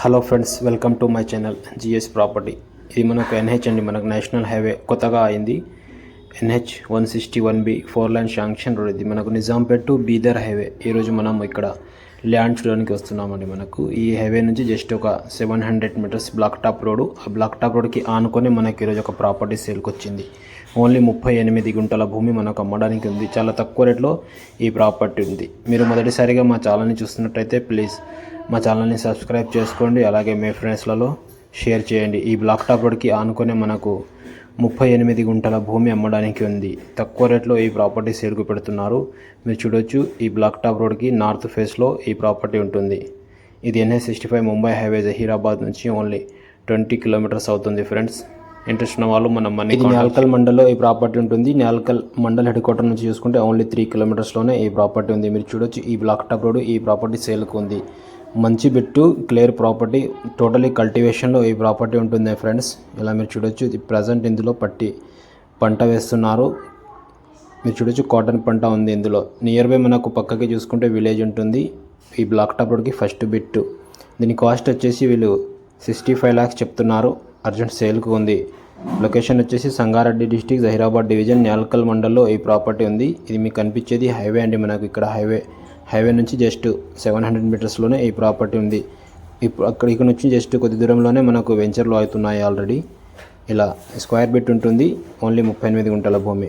Hello friends welcome to my channel GS property. ఇది మనకు NH అండి మనకు నేషనల్ హైవే కొత్తగా అయింది. NH one sixty one B four lane sanction road ఇది మనకు నిజాంపేట్ టు బీదర్ హైవే. ఈరోజు మనం ఇక్కడ ల్యాండ్ చూడడానికి వస్తున్నామండి మనకు. ఈ హైవే నుంచి జస్ట్ ఒక seven hundred meters black top road ఆ బ్లాక్ టాప్ రోడ్కి ఆనుకొని మనకి ఈరోజు ఒక ప్రాపర్టీ సేల్కి వచ్చింది ఓన్లీ ముప్పై ఎనిమిది గుంటల భూమి మనకు అమ్మడానికి ఉంది. చాలా తక్కువ రేట్లో ఈ ప్రాపర్టీ ఉంది. మీరు మొదటిసారిగా మా ఛానల్ని చూస్తున్నట్టయితే ప్లీజ్ మా ఛానల్ని సబ్స్క్రైబ్ చేసుకోండి. అలాగే మీ ఫ్రెండ్స్లలో షేర్ చేయండి. ఈ బ్లాక్ టాప్ రోడ్కి ఆనుకొని మనకు ముప్పై ఎనిమిది గుంటల భూమి అమ్మడానికి ఉంది. తక్కువ రేట్లో ఈ ప్రాపర్టీ సేల్కు పెడుతున్నారు. మీరు చూడొచ్చు ఈ బ్లాక్ టాప్ రోడ్కి నార్త్ ఫేస్లో ఈ ప్రాపర్టీ ఉంటుంది. ఇది NS sixty five Mumbai highway Zaheerabad నుంచి ఓన్లీ ట్వంటీ కిలోమీటర్స్ అవుతుంది ఫ్రెండ్స్. ఇంట్రెస్ట్ ఉన్న వాళ్ళు మనం మన ఇది న్యాల్కల్ మండల్లో ఈ ప్రాపర్టీ ఉంటుంది. న్యాల్కల్ మండల్ హెడ్ క్వార్టర్ నుంచి చూసుకుంటే ఓన్లీ త్రీ కిలోమీటర్స్లోనే ఈ ప్రాపర్టీ ఉంది. మీరు చూడొచ్చు ఈ బ్లాక్ టాప్ రోడ్ ఈ ప్రాపర్టీ సేల్కు ఉంది. మంచి బిట్టు క్లియర్ ప్రాపర్టీ టోటలీ కల్టివేషన్లో ఈ ప్రాపర్టీ ఉంటుంది ఫ్రెండ్స్ ఇలా మీరు చూడొచ్చు ఇది ప్రజెంట్ ఇందులో పట్టి పంట వేస్తున్నారు. మీరు చూడొచ్చు కాటన్ పంట ఉంది ఇందులో. నియర్ బై మనకు పక్కకి చూసుకుంటే విలేజ్ ఉంటుంది. ఈ బ్లాక్ టాప్ రోడ్కి ఫస్ట్ బిట్టు. దీని కాస్ట్ వచ్చేసి వీళ్ళు సిక్స్టీ ఫైవ్ ల్యాక్స్ చెప్తున్నారు అర్జెంట్ సేల్కు ఉంది. లొకేషన్ వచ్చేసి సంగారెడ్డి డిస్టిక్ జహీరాబాద్ డివిజన్ న్యాల్కల్ మండల్లో ఈ ప్రాపర్టీ ఉంది. ఇది మీకు కనిపించేది హైవే అండి మనకు ఇక్కడ హైవే హైవే నుంచి జస్ట్ సెవెన్ హండ్రెడ్ మీటర్స్లోనే ఈ ప్రాపర్టీ ఉంది. ఇప్పుడు అక్కడ ఇక్కడ నుంచి జస్ట్ కొద్ది దూరంలోనే మనకు వెంచర్లు అవుతున్నాయి ఆల్రెడీ. ఇలా స్క్వేర్ బిట్ ఉంటుంది. ఓన్లీ ముప్పై ఎనిమిది గుంటల భూమి.